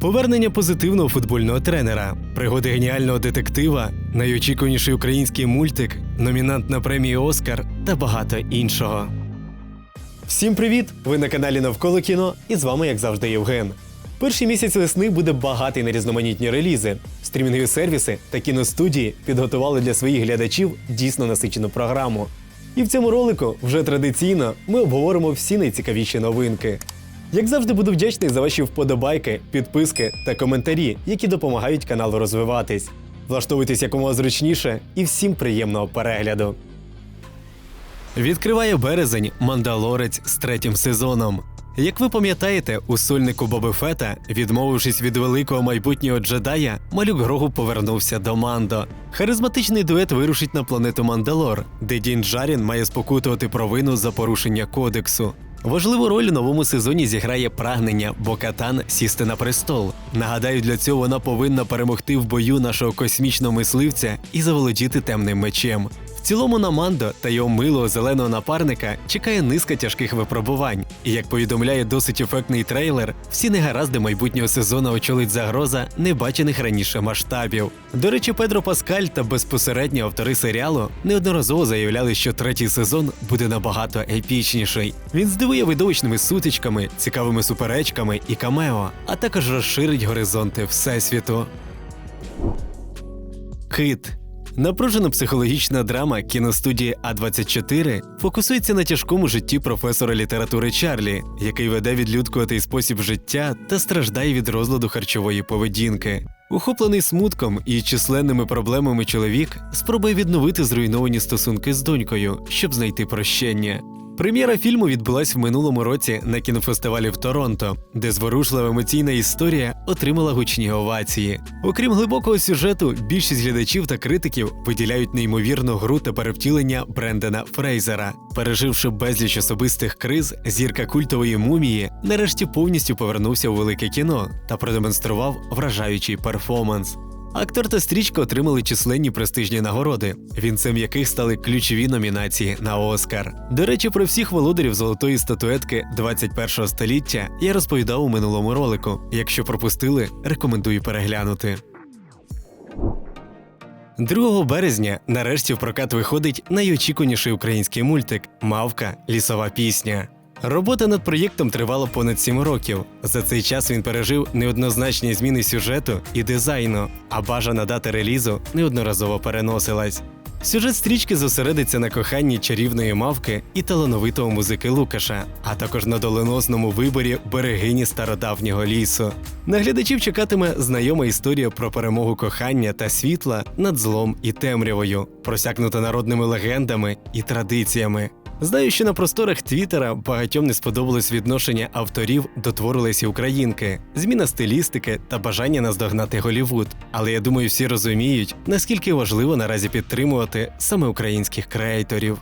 Повернення позитивного футбольного тренера, пригоди геніального детектива, найочікуваніший український мультик, номінант на премію Оскар та багато іншого. Всім привіт! Ви на каналі Навколо кіно і з вами, як завжди, Євген. Перший місяць весни буде багатий на різноманітні релізи. Стрімінгові сервіси та кіностудії підготували для своїх глядачів дійсно насичену програму. І в цьому ролику вже традиційно ми обговоримо всі найцікавіші новинки. Як завжди, буду вдячний за ваші вподобайки, підписки та коментарі, які допомагають каналу розвиватись. Влаштовуйтесь якомога зручніше і всім приємного перегляду. Відкриває березень Мандалорець з третім сезоном. Як ви пам'ятаєте, у сольнику Боби Фета, відмовившись від великого майбутнього джедая, малюк Грогу повернувся до Мандо. Харизматичний дует вирушить на планету Мандалор, де Дін Джарін має спокутувати провину за порушення кодексу. Важливу роль у новому сезоні зіграє прагнення Бокатан сісти на престол. Нагадаю, для цього вона повинна перемогти в бою нашого космічного мисливця і заволодіти темним мечем. Цілому на Мандо та його милого зеленого напарника чекає низка тяжких випробувань. І як повідомляє досить ефектний трейлер, всі негаразди майбутнього сезону очолить загроза небачених раніше масштабів. До речі, Педро Паскаль та безпосередньо автори серіалу неодноразово заявляли, що третій сезон буде набагато епічніший. Він здивує видовищними сутичками, цікавими суперечками і камео, а також розширить горизонти всесвіту. Кит Напружена психологічна драма кіностудії А24 фокусується на тяжкому житті професора літератури Чарлі, який веде відлюдкуватий спосіб життя та страждає від розладу харчової поведінки. Ухоплений смутком і численними проблемами чоловік спробує відновити зруйновані стосунки з донькою, щоб знайти прощення. Прем'єра фільму відбулась в минулому році на кінофестивалі в Торонто, де зворушлива емоційна історія отримала гучні овації. Окрім глибокого сюжету, більшість глядачів та критиків виділяють неймовірну гру та перевтілення Брендена Фрейзера. Переживши безліч особистих криз, зірка культової мумії нарешті повністю повернувся у велике кіно та продемонстрував вражаючий перформанс. Актор та стрічка отримали численні престижні нагороди, вінцем яких стали ключові номінації на Оскар. До речі, про всіх володарів золотої статуетки 21-го століття я розповідав у минулому ролику. Якщо пропустили, рекомендую переглянути. 2 березня нарешті в прокат виходить найочікуваніший український мультик Мавка лісова пісня. Робота над проєктом тривала понад 7 років. За цей час він пережив неоднозначні зміни сюжету і дизайну, а бажана дата релізу неодноразово переносилась. Сюжет стрічки зосередиться на коханні чарівної мавки і талановитого музики Лукаша, а також на доленосному виборі берегині стародавнього лісу. На глядачів чекатиме знайома історія про перемогу кохання та світла над злом і темрявою, просякнута народними легендами і традиціями. Знаю, що на просторах Твіттера багатьом не сподобалось відношення авторів до твору Лесі Українки, зміна стилістики та бажання наздогнати Голівуд. Але я думаю, всі розуміють, наскільки важливо наразі підтримувати саме українських креаторів.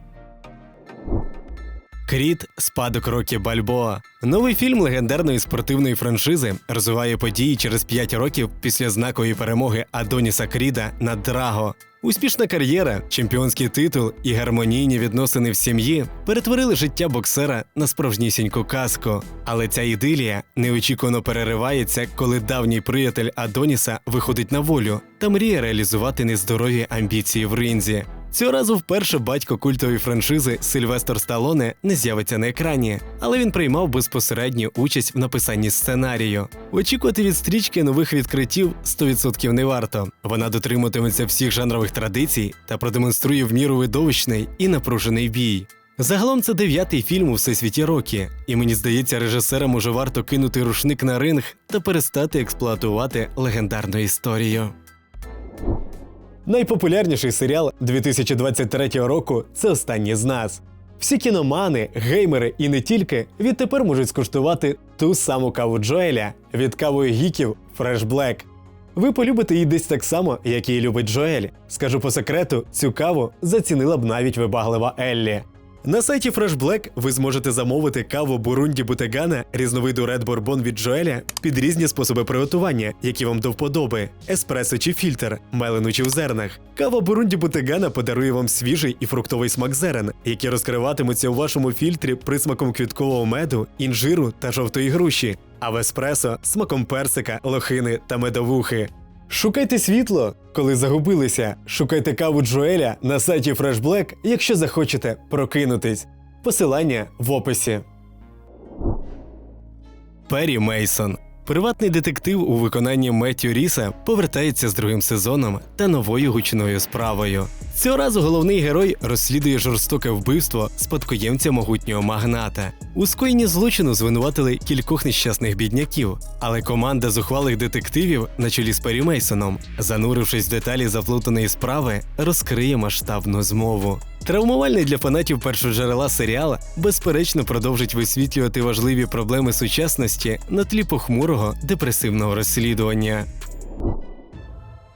Кріт спадок Рокі Бальбоа. Новий фільм легендарної спортивної франшизи розвиває події через 5 років після знакової перемоги Адоніса Кріда над Драго. Успішна кар'єра, чемпіонський титул і гармонійні відносини в сім'ї перетворили життя боксера на справжнісіньку казку. Але ця ідилія неочікувано переривається, коли давній приятель Адоніса виходить на волю та мріє реалізувати нездорові амбіції в ринзі. Цього разу вперше батько культової франшизи Сильвестр Сталоне не з'явиться на екрані, але він приймав безпосередню участь в написанні сценарію. Очікувати від стрічки нових відкриттів 100% не варто. Вона дотримуватиметься всіх жанрових традицій та продемонструє в міру видовищний і напружений бій. Загалом це дев'ятий фільм у всесвіті роки, і мені здається, режисерам уже варто кинути рушник на ринг та перестати експлуатувати легендарну історію. Найпопулярніший серіал 2023 року це останні з нас. Всі кіномани, геймери і не тільки відтепер можуть скуштувати ту саму каву Джоеля від кавою гіків Fresh Black. Ви полюбите її десь так само, як її любить Джоель. Скажу по секрету, цю каву зацінила б навіть вибаглива Еллі. На сайті Fresh Black ви зможете замовити каву Бурунді Бутегана різновиду Red Bourbon від Джоеля під різні способи приготування, які вам до вподоби: еспресо чи фільтр, мелену чи в зернах. Кава Бурунді Бутегана подарує вам свіжий і фруктовий смак зерен, які розкриватимуться у вашому фільтрі присмаком квіткового меду, інжиру та жовтої груші. а в еспресо смаком персика, лохини та медовухи. Шукайте світло, коли загубилися. Шукайте каву Джоеля на сайті Fresh Black, якщо захочете прокинутись. Посилання в описі. Пері Мейсон. Приватний детектив у виконанні Меттю Ріса повертається з другим сезоном та новою гучною справою. Цього разу головний герой розслідує жорстоке вбивство спадкоємця могутнього магната. У скоєнні злочину звинуватили кількох нещасних бідняків, але команда зухвалих детективів на чолі з Перрі Мейсоном, занурившись в деталі заплутаної справи, розкриє масштабну змову. Травмувальний для фанатів першоджерела серіал безперечно продовжить висвітлювати важливі проблеми сучасності на тлі похмурого депресивного розслідування.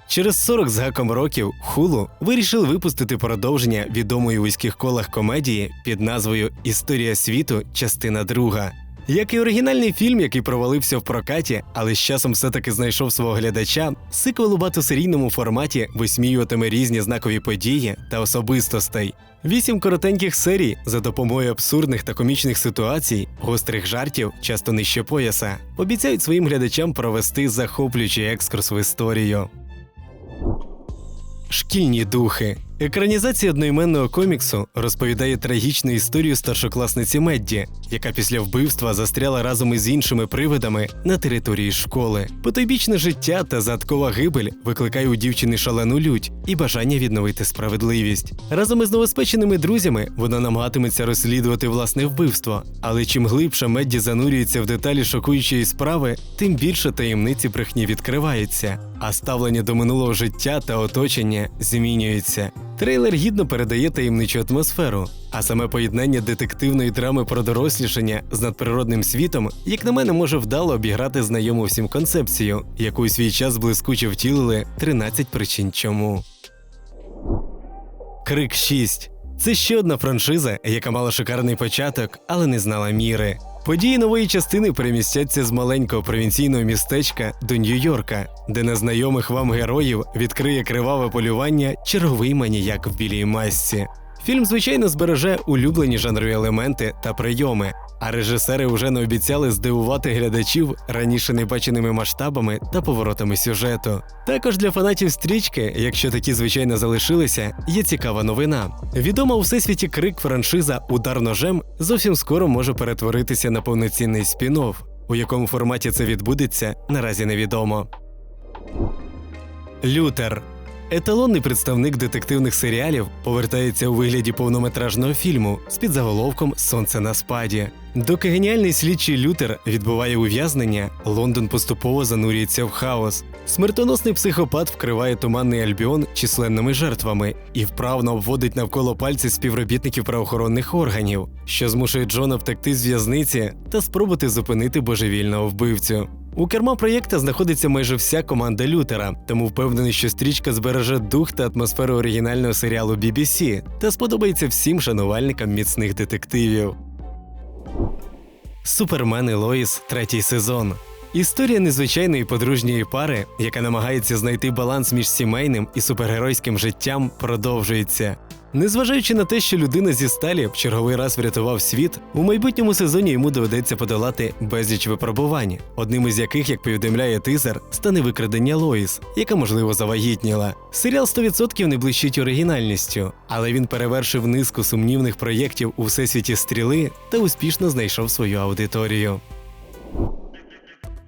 Через 40 з гаком років Хулу вирішили випустити продовження відомої у вузьких колах комедії під назвою Історія світу, частина друга. Як і оригінальний фільм, який провалився в прокаті, але з часом все-таки знайшов свого глядача, сиквел у багатосерійному форматі висміюватиме різні знакові події та особистостей. Вісім коротеньких серій за допомогою абсурдних та комічних ситуацій, гострих жартів, часто нижче пояса, обіцяють своїм глядачам провести захоплюючий екскурс в історію. Шкільні духи. Екранізація одноіменного коміксу розповідає трагічну історію старшокласниці Медді, яка після вбивства застряла разом із іншими привидами на території школи. Потойбічне життя та задкова гибель викликає у дівчини шалену лють і бажання відновити справедливість. Разом із новоспеченими друзями вона намагатиметься розслідувати власне вбивство, але чим глибше Медді занурюється в деталі шокуючої справи, тим більше таємниці брехні відкривається, а ставлення до минулого життя та оточення змінюється. Трейлер гідно передає таємничу атмосферу, а саме поєднання детективної драми про дорослішання з надприродним світом, як на мене, може вдало обіграти знайому всім концепцію, яку у свій час блискуче втілили 13 причин чому. Крик 6 це ще одна франшиза, яка мала шикарний початок, але не знала міри. Події нової частини перемістяться з маленького провінційного містечка до Нью-Йорка, де незнайомих вам героїв відкриє криваве полювання черговий маніяк в білій масці. Фільм, звичайно, збереже улюблені жанрові елементи та прийоми, а режисери вже не обіцяли здивувати глядачів раніше небаченими масштабами та поворотами сюжету. Також для фанатів стрічки, якщо такі звичайно залишилися, є цікава новина. Відома у всесвіті крик франшиза Удар ножем зовсім скоро може перетворитися на повноцінний спін-офф. У якому форматі це відбудеться, наразі невідомо. Лютер Еталонний представник детективних серіалів повертається у вигляді повнометражного фільму з підзаголовком Сонце на спаді. Доки геніальний слідчий Лютер відбуває ув'язнення, Лондон поступово занурюється в хаос. Смертоносний психопат вкриває туманний альбіон численними жертвами і вправно обводить навколо пальці співробітників правоохоронних органів, що змушує Джона втекти з в'язниці та спробувати зупинити божевільного вбивцю. У керма проєкта знаходиться майже вся команда Лютера, тому впевнений, що стрічка збереже дух та атмосферу оригінального серіалу BBC та сподобається всім шанувальникам міцних детективів. Супермен і Лоїс третій сезон. Історія незвичайної подружньої пари, яка намагається знайти баланс між сімейним і супергеройським життям, продовжується. Незважаючи на те, що людина зі сталі в черговий раз врятував світ, у майбутньому сезоні йому доведеться подолати безліч випробувань, одним із яких, як повідомляє тизер, стане викрадення Лоїс, яка можливо завагітніла. Серіал 100% не блищить оригінальністю, але він перевершив низку сумнівних проєктів у всесвіті стріли та успішно знайшов свою аудиторію.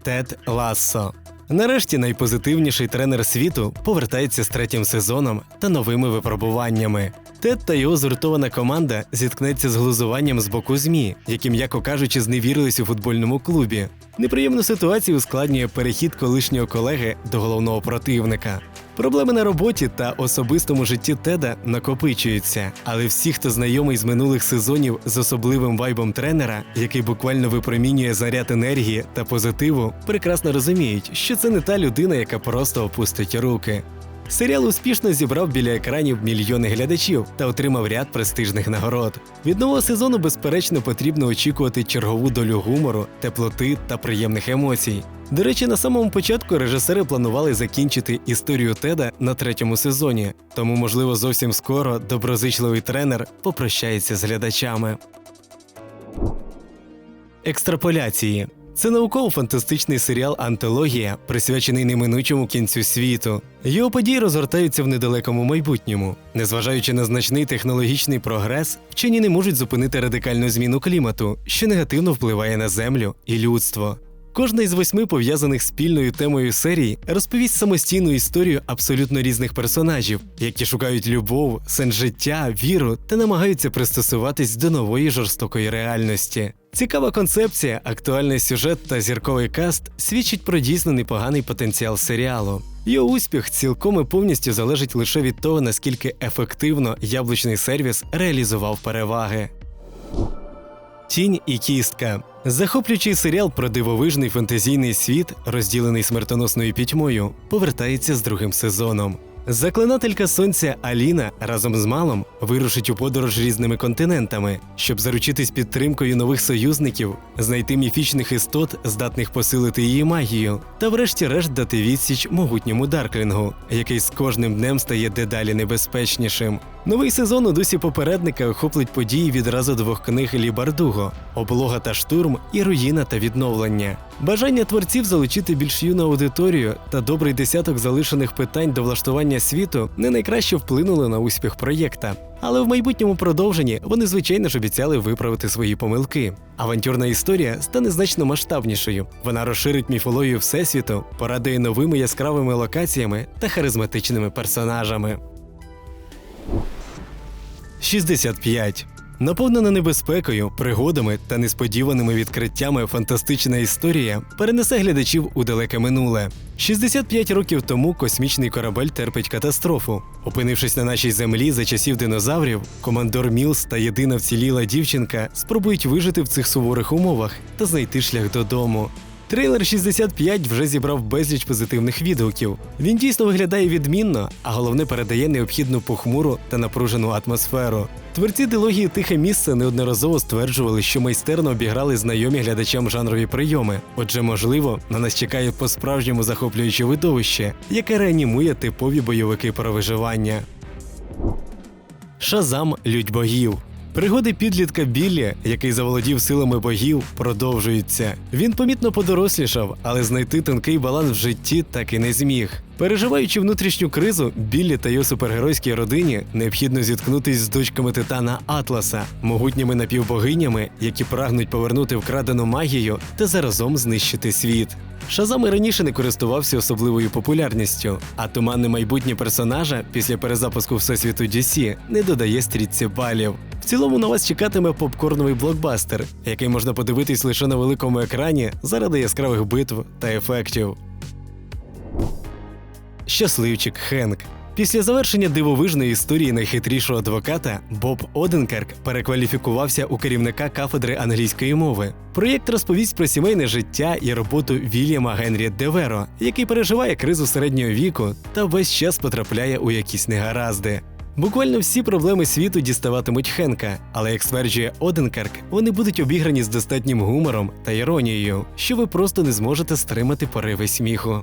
Тед Лассо. Нарешті найпозитивніший тренер світу повертається з третім сезоном та новими випробуваннями. Тед та його згуртована команда зіткнеться з глузуванням з боку ЗМІ, які, м'яко кажучи, зневірились у футбольному клубі. Неприємну ситуацію ускладнює перехід колишнього колеги до головного противника. Проблеми на роботі та особистому житті Теда накопичуються, але всі, хто знайомий з минулих сезонів з особливим вайбом тренера, який буквально випромінює заряд енергії та позитиву, прекрасно розуміють, що це не та людина, яка просто опустить руки. Серіал успішно зібрав біля екранів мільйони глядачів та отримав ряд престижних нагород. Від нового сезону, безперечно, потрібно очікувати чергову долю гумору, теплоти та приємних емоцій. До речі, на самому початку режисери планували закінчити історію Теда на третьому сезоні, тому, можливо, зовсім скоро доброзичливий тренер попрощається з глядачами. Екстраполяції Це науково-фантастичний серіал Антологія, присвячений неминучому кінцю світу. Його події розгортаються в недалекому майбутньому. Незважаючи на значний технологічний прогрес, вчені не можуть зупинити радикальну зміну клімату, що негативно впливає на землю і людство. Кожна із восьми пов'язаних спільною темою серії розповість самостійну історію абсолютно різних персонажів, які шукають любов, сенс життя, віру та намагаються пристосуватись до нової жорстокої реальності. Цікава концепція, актуальний сюжет та зірковий каст свідчить про дійсно непоганий потенціал серіалу. Його успіх цілком і повністю залежить лише від того, наскільки ефективно яблучний сервіс реалізував переваги. Тінь і кістка. Захоплюючий серіал про дивовижний фантазійний світ, розділений смертоносною пітьмою, повертається з другим сезоном. Заклинателька сонця Аліна разом з малом вирушить у подорож різними континентами, щоб заручитись підтримкою нових союзників, знайти міфічних істот, здатних посилити її магію, та врешті-решт дати відсіч могутньому Дарклінгу, який з кожним днем стає дедалі небезпечнішим. Новий сезон у дусі попередника охоплить події відразу двох книг Лі Бардуго облога та штурм і руїна та відновлення. Бажання творців залучити більш юну аудиторію та добрий десяток залишених питань до влаштування світу не найкраще вплинули на успіх проєкта. Але в майбутньому продовженні вони звичайно ж обіцяли виправити свої помилки. Авантюрна історія стане значно масштабнішою. Вона розширить міфологію всесвіту, порадує новими яскравими локаціями та харизматичними персонажами. 65. Наповнена небезпекою, пригодами та несподіваними відкриттями фантастична історія перенесе глядачів у далеке минуле. 65 років тому космічний корабель терпить катастрофу. Опинившись на нашій землі за часів динозаврів, командор Мілс та єдина вціліла дівчинка спробують вижити в цих суворих умовах та знайти шлях додому. Трейлер 65 вже зібрав безліч позитивних відгуків. Він дійсно виглядає відмінно, а головне передає необхідну похмуру та напружену атмосферу. Творці дилогії Тихе місце неодноразово стверджували, що майстерно обіграли знайомі глядачам жанрові прийоми. Отже, можливо, на нас чекає по-справжньому захоплююче видовище, яке реанімує типові бойовики про виживання. Шазам лють богів. Пригоди підлітка Біллі, який заволодів силами богів, продовжуються. Він помітно подорослішав, але знайти тонкий баланс в житті так і не зміг. Переживаючи внутрішню кризу, Біллі та його супергеройській родині необхідно зіткнутись з дочками титана Атласа, могутніми напівбогинями, які прагнуть повернути вкрадену магію та заразом знищити світ. Шазам і раніше не користувався особливою популярністю, а туманне майбутнє персонажа після перезапуску всесвіту DC не додає стрітці балів. В цілому на вас чекатиме попкорновий блокбастер, який можна подивитись лише на великому екрані заради яскравих битв та ефектів. Щасливчик Хенк. Після завершення дивовижної історії найхитрішого адвоката Боб Оденкерк перекваліфікувався у керівника кафедри англійської мови. Проєкт розповість про сімейне життя і роботу Вільяма Генрі Деверо, який переживає кризу середнього віку та весь час потрапляє у якісь негаразди. Буквально всі проблеми світу діставатимуть Хенка, але як стверджує Оденкерк, вони будуть обіграні з достатнім гумором та іронією, що ви просто не зможете стримати пориви сміху.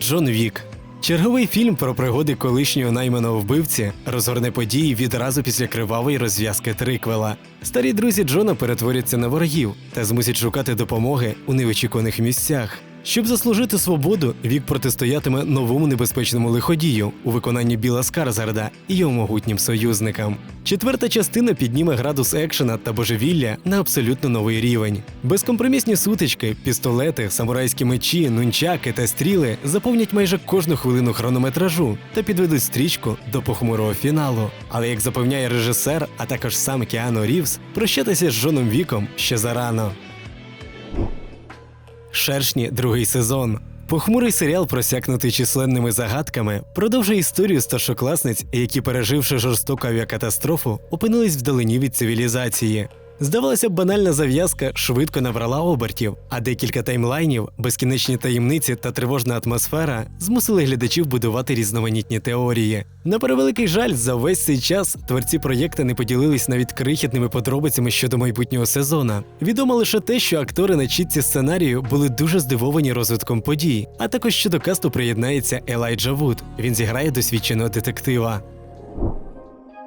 Джон Вік. Черговий фільм про пригоди колишнього найманого вбивці розгорне події відразу після кривавої розв'язки триквела. Старі друзі Джона перетворяться на ворогів та змусять шукати допомоги у неочікуваних місцях. Щоб заслужити свободу, вік протистоятиме новому небезпечному лиходію у виконанні Біла Скарзарда і його могутнім союзникам. Четверта частина підніме градус екшена та божевілля на абсолютно новий рівень. Безкомпромісні сутички, пістолети, самурайські мечі, нунчаки та стріли заповнять майже кожну хвилину хронометражу та підведуть стрічку до похмурого фіналу. Але як запевняє режисер, а також сам Кіану Рівз, прощатися з Джоном Віком ще зарано. Шершні другий сезон. Похмурий серіал, просякнутий численними загадками, продовжує історію старшокласниць, які, переживши жорстоку авіакатастрофу, опинились вдалині від цивілізації. Здавалося б, банальна зав'язка швидко набрала обертів, а декілька таймлайнів, безкінечні таємниці та тривожна атмосфера змусили глядачів будувати різноманітні теорії. На превеликий жаль, за весь цей час творці проєкта не поділились навіть крихітними подробицями щодо майбутнього сезона. Відомо лише те, що актори на чітці сценарію були дуже здивовані розвитком подій, а також що до касту приєднається Елайджа Вуд. Він зіграє досвідченого детектива.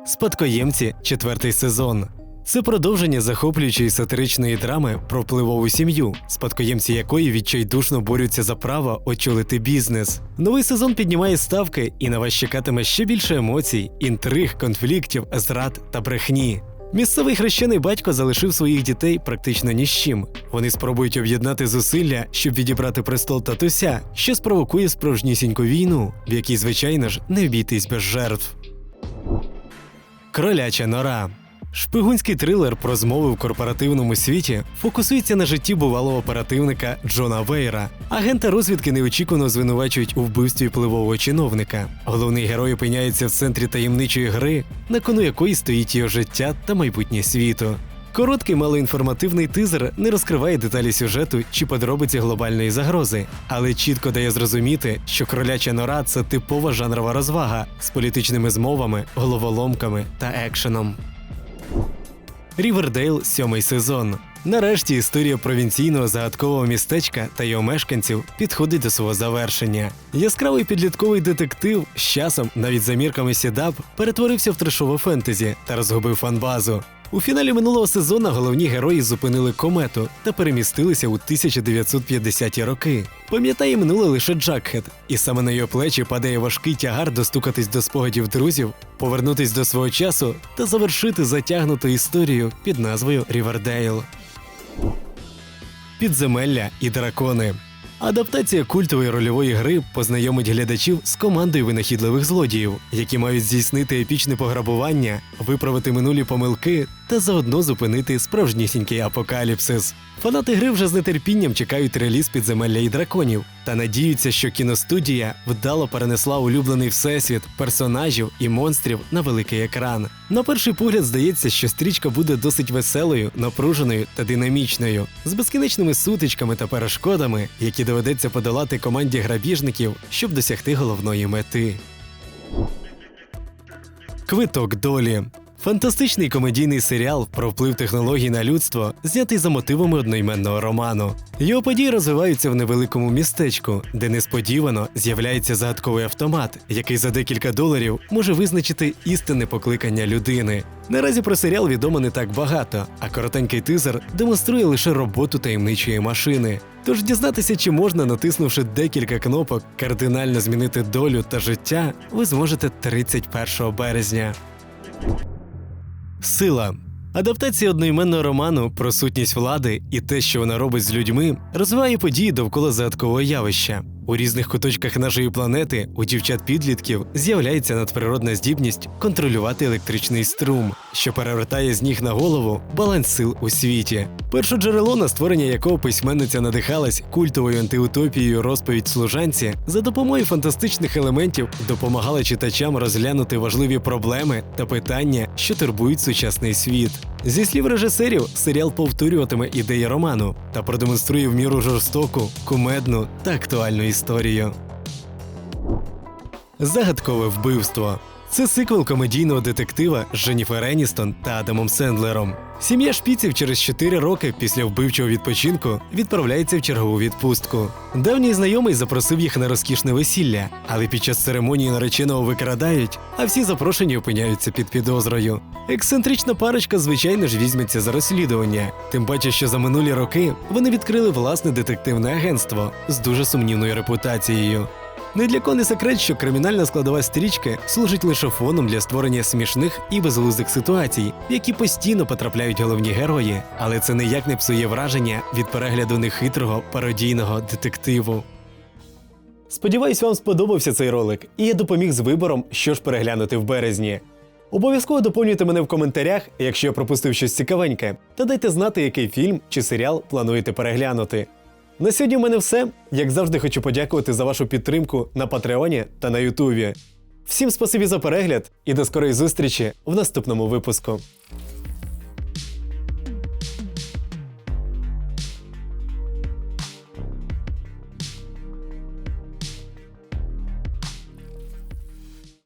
Спадкоємці четвертий сезон. Це продовження захоплюючої сатиричної драми про впливову сім'ю, спадкоємці якої відчайдушно борються за право очолити бізнес. Новий сезон піднімає ставки, і на вас чекатиме ще більше емоцій, інтриг, конфліктів, зрад та брехні. Місцевий хрещений батько залишив своїх дітей практично ні з чим. Вони спробують об'єднати зусилля, щоб відібрати престол татуся, що спровокує справжнісіньку війну, в якій, звичайно ж, не обійтись без жертв. Кроляча нора. Шпигунський трилер про змови в корпоративному світі фокусується на житті бувалого оперативника Джона Вейра. Агента розвідки неочікувано звинувачують у вбивстві впливового чиновника. Головний герой опиняється в центрі таємничої гри, на кону якої стоїть його життя та майбутнє світу. Короткий малоінформативний тизер не розкриває деталі сюжету чи подробиці глобальної загрози, але чітко дає зрозуміти, що кроляча нора це типова жанрова розвага з політичними змовами, головоломками та екшеном. Рівердейл сьомий сезон. Нарешті історія провінційного загадкового містечка та його мешканців підходить до свого завершення. Яскравий підлітковий детектив з часом, навіть за мірками сідап, перетворився в трешове фентезі та розгубив фанбазу. У фіналі минулого сезону головні герої зупинили комету та перемістилися у 1950-ті роки. Пам'ятає минуле лише Джакхед, і саме на його плечі падає важкий тягар достукатись до спогадів друзів, повернутись до свого часу та завершити затягнуту історію під назвою Рівердейл. Підземелля і дракони. Адаптація культової рольової гри познайомить глядачів з командою винахідливих злодіїв, які мають здійснити епічне пограбування, виправити минулі помилки та заодно зупинити справжнісінький апокаліпсис. Фанати гри вже з нетерпінням чекають реліз підземелля і драконів та надіються, що кіностудія вдало перенесла улюблений всесвіт, персонажів і монстрів на великий екран. На перший погляд здається, що стрічка буде досить веселою, напруженою та динамічною, з безкінечними сутичками та перешкодами, які доведеться подолати команді грабіжників, щоб досягти головної мети. Квиток долі. Фантастичний комедійний серіал про вплив технологій на людство, знятий за мотивами одноіменного роману. Його події розвиваються в невеликому містечку, де несподівано з'являється загадковий автомат, який за декілька доларів може визначити істинне покликання людини. Наразі про серіал відомо не так багато, а коротенький тизер демонструє лише роботу таємничої машини. Тож дізнатися, чи можна, натиснувши декілька кнопок, кардинально змінити долю та життя, ви зможете 31 березня. Сила. Адаптація одноіменного роману про сутність влади і те, що вона робить з людьми, розвиває події довкола загадкового явища. У різних куточках нашої планети у дівчат-підлітків з'являється надприродна здібність контролювати електричний струм, що перевертає з ніг на голову баланс сил у світі. Перше джерело, на створення якого письменниця надихалась культовою антиутопією розповідь служанці, за допомогою фантастичних елементів допомагала читачам розглянути важливі проблеми та питання, що турбують сучасний світ. Зі слів режисерів, серіал повторюватиме ідеї роману та продемонструє в міру жорстоку, кумедну та актуальну історію. Загадкове вбивство. Це сиквел комедійного детектива з Дженніфер Еністон та Адамом Сендлером. Сім'я шпіців через 4 роки після вбивчого відпочинку відправляється в чергову відпустку. Давній знайомий запросив їх на розкішне весілля, але під час церемонії нареченого викрадають, а всі запрошені опиняються під підозрою. Ексцентрична парочка, звичайно ж, візьметься за розслідування, тим паче, що за минулі роки вони відкрили власне детективне агентство з дуже сумнівною репутацією. Не для кого не секрет, що кримінальна складова стрічки служить лише фоном для створення смішних і безглуздих ситуацій, в які постійно потрапляють головні герої, але це ніяк не псує враження від перегляду нехитрого пародійного детективу. Сподіваюсь, вам сподобався цей ролик, і я допоміг з вибором, що ж переглянути в березні. Обов'язково доповнюйте мене в коментарях, якщо я пропустив щось цікавеньке, та дайте знати, який фільм чи серіал плануєте переглянути. На сьогодні в мене все. Як завжди, хочу подякувати за вашу підтримку на Патреоні та на Ютубі. Всім спасибі за перегляд і до скорої зустрічі в наступному випуску.